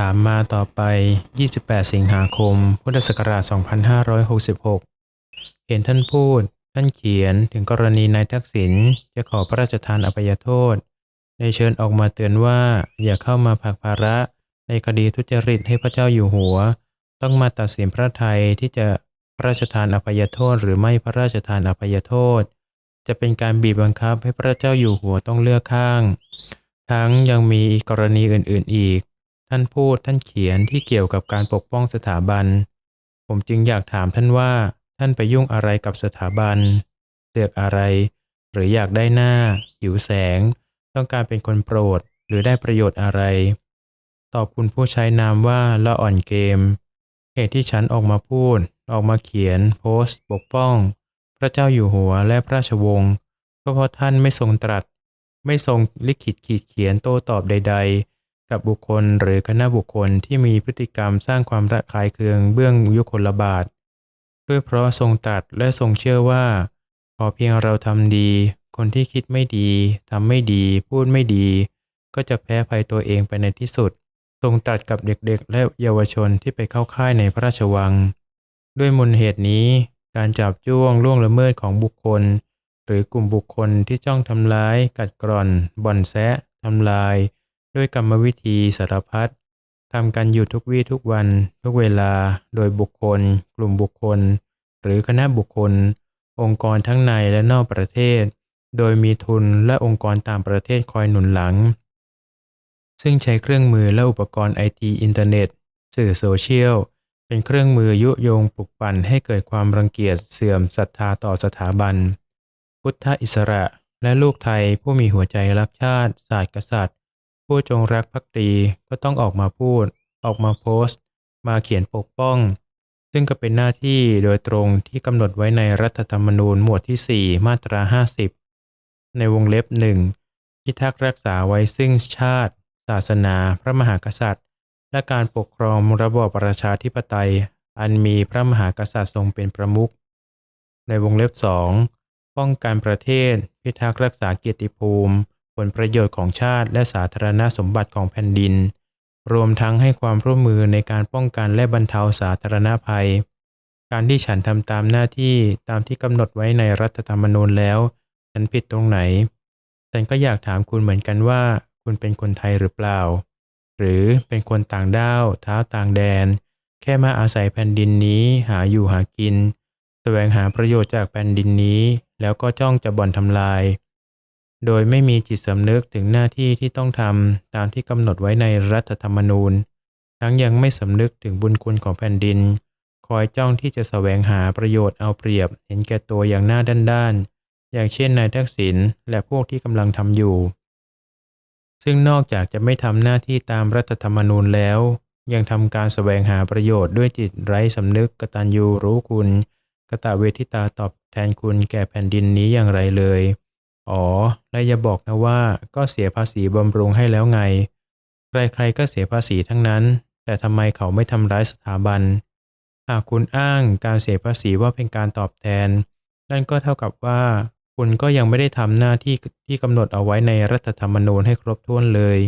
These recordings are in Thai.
ถามมาต่อไป 28 สิงหาคม พุทธศักราช 2566 เห็นท่านพูด ท่านเขียนถึงกรณีนายทักษิณจะขอพระราชทานอภัยโทษ ในเชิญออกมาเตือนว่าอย่าเข้ามาผักภาระในคดีทุจริตให้พระเจ้าอยู่หัว ต้องมาตัดสินพระไทยที่จะพระราชทานอภัยโทษ หรือไม่พระราชทานอภัยโทษ จะเป็นการบีบบังคับให้พระเจ้าอยู่หัวต้องเลือกข้าง ทั้งยังมีกรณีอื่น ๆ อีก ท่านพูดท่านเขียนที่เกี่ยวกับการปกป้องสถาบัน ผมจึงอยากถามท่านว่าท่านไปยุ่งอะไรกับสถาบันเสือกอะไร หรืออยากได้หน้า หิวแสง ต้องการเป็นคนโปรดหรือได้ประโยชน์อะไร ตอบคุณผู้ใช้นามว่าละอ่อนเกม เหตุที่ฉันออกมาพูด ออกมาเขียน โพสต์ ปกป้อง พระเจ้าอยู่หัวและพระราชวงศ์ก็เพราะท่านไม่ทรงตรัส ไม่ทรงลิขิตขีดเขียนโต้ตอบใด ๆ กับบุคคลหรือคณะบุคคลที่มีพฤติกรรมสร้างความระคายเคืองเบื้องยุคลบาท ด้วยเพราะทรงตรัสและทรงเชื่อว่าขอเพียงเราทำดี คนที่คิดไม่ดีทำไม่ดี พูดไม่ดี ก็จะแพ้ภัยตัวเองไปในที่สุด ทรงตรัสกับเด็กๆ และเยาวชนที่ไปเข้าค่ายในพระราชวัง ด้วยมูลเหตุนี้ การจับจ้วงล่วงละเมิดของบุคคล หรือกลุ่มบุคคลที่จ้องทำร้าย กัดกร่อน บ่อนแซะทำลาย ด้วยกรรมวิธีสารพัดทำกันอยู่ทุกวี่ทุกวัน ทุกเวลาโดยบุคคล กลุ่มบุคคล หรือคณะบุคคล องค์กรทั้งในและนอกประเทศ โดยมีทุนและองค์กรต่างประเทศคอยหนุนหลัง ซึ่งใช้เครื่องมือและอุปกรณ์ไอทีอินเทอร์เน็ต สื่อโซเชียล เป็นเครื่องมือยุยงปลุกปั่นให้เกิดความรังเกียจเสื่อมศรัทธาต่อสถาบัน พุทธอิสระและลูกไทยผู้มีหัวใจรักชาติ ศาสตร์กษัตริย์ ผู้จงรักภักดีก็ต้องออกมาพูด ออกมาโพสต์ มาเขียนปกป้อง ซึ่งก็เป็นหน้าที่โดยตรงที่กำหนดไว้ในรัฐธรรมนูญหมวดที่ 4 มาตรา 50 ในวงเล็บหนึ่งพิทักษ์รักษาไว้ซึ่งชาติ ศาสนา พระมหากษัตริย์ และการปกครองระบอบประชาธิปไตย อันมีพระมหากษัตริย์ทรงเป็นประมุข ในวงเล็บสองป้องกันประเทศ พิทักษ์รักษาเกียรติภูมิ ลประโยชน์ของชาติ และสาธารณสมบัติของแผ่นดิน รวมทั้งให้ความร่วมมือในการป้องกันและบรรเทาสาธารณภัย การที่ฉันทำตามหน้าที่ตามที่กำหนดไว้ในรัฐธรรมนูญแล้ว ฉันผิดตรงไหน ฉันก็อยากถามคุณเหมือนกันว่า คุณเป็นคนไทยหรือเปล่า หรือเป็นคนต่างด้าวเท้าต่างแดน แค่มาอาศัยแผ่นดินนี้หาอยู่หากิน แสวงหาประโยชน์จากแผ่นดินนี้ แล้วก็จ้องจะบ่อนทำลาย โดยไม่มีจิตสำนึกถึงหน้าที่ที่ต้องทำตามที่กำหนดไว้ในรัฐธรรมนูญ ทั้งยังไม่สำนึกถึงบุญคุณของแผ่นดิน คอยจ้องที่จะแสวงหาประโยชน์เอาเปรียบ เห็นแก่ตัวอย่างหน้าด้านๆ อย่างเช่นนายทักษิณและพวกที่กำลังทำอยู่ ซึ่งนอกจากจะไม่ทำหน้าที่ตามรัฐธรรมนูญแล้ว ยังทำการแสวงหาประโยชน์ด้วยจิตไร้สำนึกกตัญญูรู้คุณกตเวทิตาตอบแทนคุณแก่แผ่นดินนี้อย่างไรเลย อ๋อ และอย่าบอกนะว่าก็เสียภาษีบำรุงให้แล้วไง ใครๆก็เสียภาษีทั้งนั้น แต่ทำไมเขาไม่ทำร้ายสถาบัน หากคุณอ้างการเสียภาษีว่าเป็นการตอบแทน นั่นก็เท่ากับว่า คุณก็ยังไม่ได้ทำหน้าที่ที่กำหนดเอาไว้ในรัฐธรรมนูญให้ครบถ้วนเลย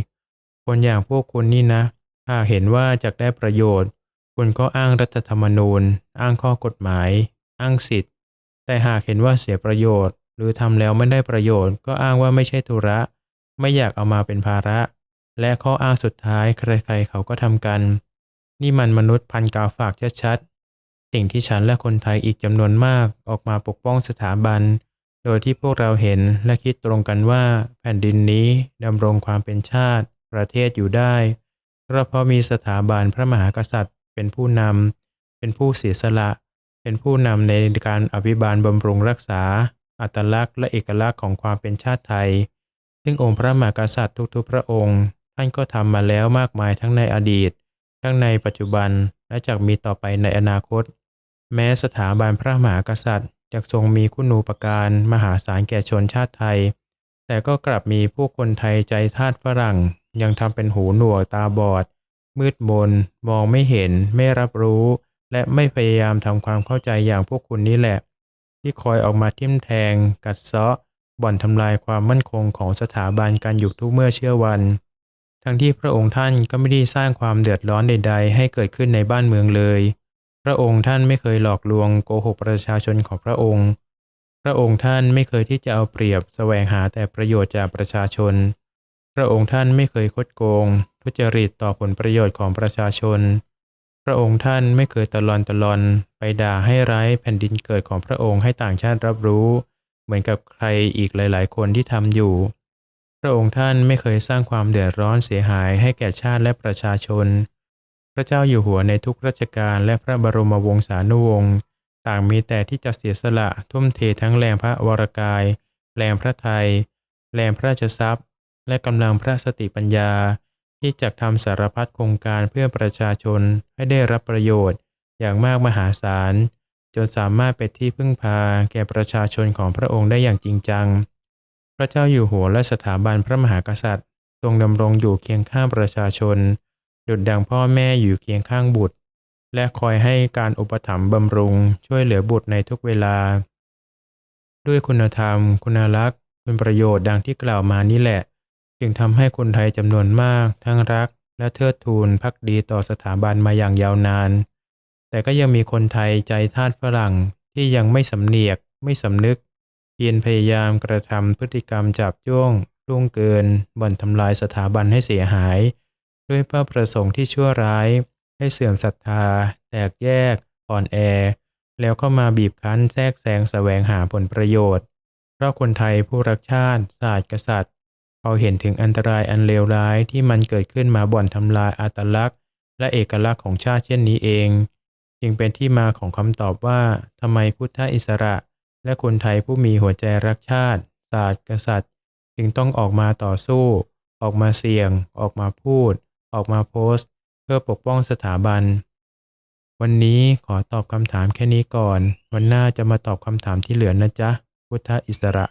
คนอย่างพวกคุณนี่นะ หากเห็นว่าจะได้ประโยชน์ คุณก็อ้างรัฐธรรมนูญ อ้างข้อกฎหมาย อ้างสิทธิ์แต่หากเห็นว่าเสียประโยชน์ หรือทำแล้วไม่ได้ประโยชน์ ก็อ้างว่าไม่ใช่ธุระ ไม่อยากเอามาเป็นภาระ และข้ออ้างสุดท้ายใครๆเขาก็ทำกัน นี่มันมนุษย์พันกาวฝากชัดๆสิ่งที่ฉันและคนไทยอีกจำนวนมากออกมาปกป้องสถาบัน โดยที่พวกเราเห็นและคิดตรงกันว่าแผ่นดินนี้ดำรงความเป็นชาติ ประเทศอยู่ได้ก็เพราะมีสถาบันพระมหากษัตริย์ เป็นผู้นำเป็นผู้เสียสละ เป็นผู้นำในการอภิบาลบำรุงรักษา อัตลักษณ์และเอกลักษณ์ของความเป็นชาติไทย ซึ่งองค์พระมหากษัตริย์ทุกๆ พระองค์ ท่านก็ทำมาแล้วมากมายทั้งในอดีต ทั้งในปัจจุบันและจะมีต่อไปในอนาคต แม้สถาบันพระมหากษัตริย์จะทรงมีคุณูปการมหาศาลแก่ชนชาติไทย แต่ก็กลับมีผู้คนไทยใจทาสฝรั่ง ยังทำเป็นหูหนวกตาบอด มืดมน มองไม่เห็น ไม่รับรู้ และไม่พยายามทำความเข้าใจอย่างพวกคุณนี่แหละ ที่คอยออกมาทิ่มแทง กัดเซาะ บ่อนทำลายความมั่นคงของสถาบันการอยู่ทุกเมื่อเชื่อวัน ทั้งที่พระองค์ท่านก็ไม่ได้สร้างความเดือดร้อนใด ๆ ให้เกิดขึ้นในบ้านเมืองเลย พระองค์ท่านไม่เคยหลอกลวงโกหกประชาชนของพระองค์ พระองค์ท่านไม่เคยที่จะเอาเปรียบแสวงหาแต่ประโยชน์จากประชาชน พระองค์ท่านไม่เคยคดโกง ทุจริตต่อผลประโยชน์ของประชาชน พระองค์ท่านไม่เคยตะลอนตะลอนไปด่าให้ร้ายแผ่นดินเกิดของพระองค์ให้ต่างชาติรับรู้ เหมือนกับใครอีกหลาย ๆ คนที่ทำอยู่ พระองค์ท่านไม่เคยสร้างความเดือดร้อนเสียหายให้แก่ชาติและประชาชน พระเจ้าอยู่หัวในทุกราชการและพระบรมวงศานุวงศ์ต่างมีแต่ที่จะเสียสละทุ่มเททั้งแรงพระวรกาย แรงพระไทย แรงพระราชทรัพย์ และกำลังพระสติปัญญา ที่จะทำสารพัดโครงการเพื่อประชาชนให้ได้รับประโยชน์ อย่างมากมหาศาล จนสามารถเป็นที่พึ่งพาแก่ประชาชนของพระองค์ได้อย่างจริงจัง พระเจ้าอยู่หัวและสถาบันพระมหากษัตริย์ ทรงดำรงอยู่เคียงข้างประชาชน ดุจดังพ่อแม่อยู่เคียงข้างบุตร และคอยให้การอุปถัมภ์บำรุง ช่วยเหลือบุตรในทุกเวลา ด้วยคุณธรรม คุณลักษณ์คุณประโยชน์ดังที่กล่าวมานี่แหละ จึงทำให้คนไทยจำนวนมาก ทั้งรัก และเทิดทูนพักดีต่อสถาบันมาอย่างยาวนาน แต่ก็ยังมีคนไทยใจทาสฝรั่งที่ยังไม่สำเนียก ไม่สำนึกเพียรพยายามกระทำพฤติกรรมจับจ้วงล่วงเกิน บ่อนทำลายสถาบันให้เสียหาย ด้วยเป้าประสงค์ที่ชั่วร้าย ให้เสื่อมศรัทธา แตกแยก อ่อนแอ แล้วเข้ามาบีบคั้นแทรกแซงแสวงหาผลประโยชน์ เพราะคนไทยผู้รักชาติศาสตร์กษัตริย์ เขาเห็นถึงอันตรายอันเลวร้ายที่มันเกิดขึ้นมาบ่อนทำลายอัตลักษณ์ และเอกลักษณ์ของชาติเช่นนี้เอง จึงเป็นที่มาของคำตอบว่าทำไมพุทธอิสระ และคนไทยผู้มีหัวใจรักชาติ ศาสตร์กษัตริย์ จึงต้องออกมาต่อสู้ ออกมาเสี่ยง ออกมาพูด ออกมาโพสต์ เพื่อปกป้องสถาบัน วันนี้ขอตอบคำถามแค่นี้ก่อน วันหน้าจะมาตอบคำถามที่เหลือนะจ๊ะ พุทธอิสระ